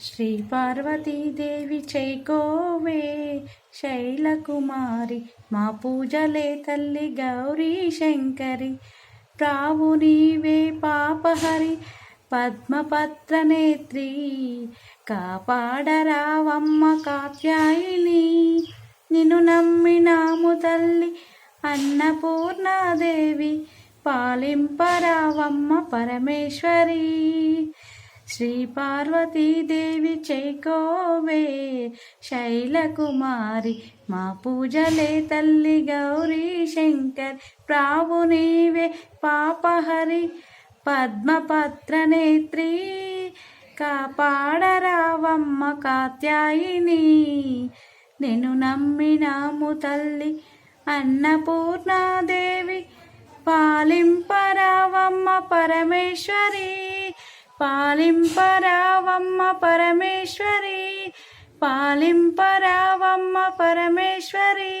శ్రీ పార్వతీదేవి చైకోవే శైలకుమారి మా పూజలే తల్లి గౌరీ శంకరి ప్రావు నీవే పాపహరి పద్మపత్ర నేత్రి కాపాడరావమ్మ కాత్యాయిని నిన్ను నమ్మినాము తల్లి అన్నపూర్ణాదేవి పాలింపరావమ్మ పరమేశ్వరి శ్రీ పార్వతీదేవి చేకోవే శైలకుమారి మా పూజలే తల్లి గౌరీ శంకర్ ప్రావు నీవే పాపహరి పద్మపత్రనేత్రి కాపాడరావమ్మ కాత్యాయిని. నేను నమ్మినాము తల్లి అన్నపూర్ణాదేవి పాలింపరావమ్మ పరమేశ్వరి. పాలింపరావమ్మ పరమేశ్వరి పాలింపరావమ్మ పరమేశ్వరి.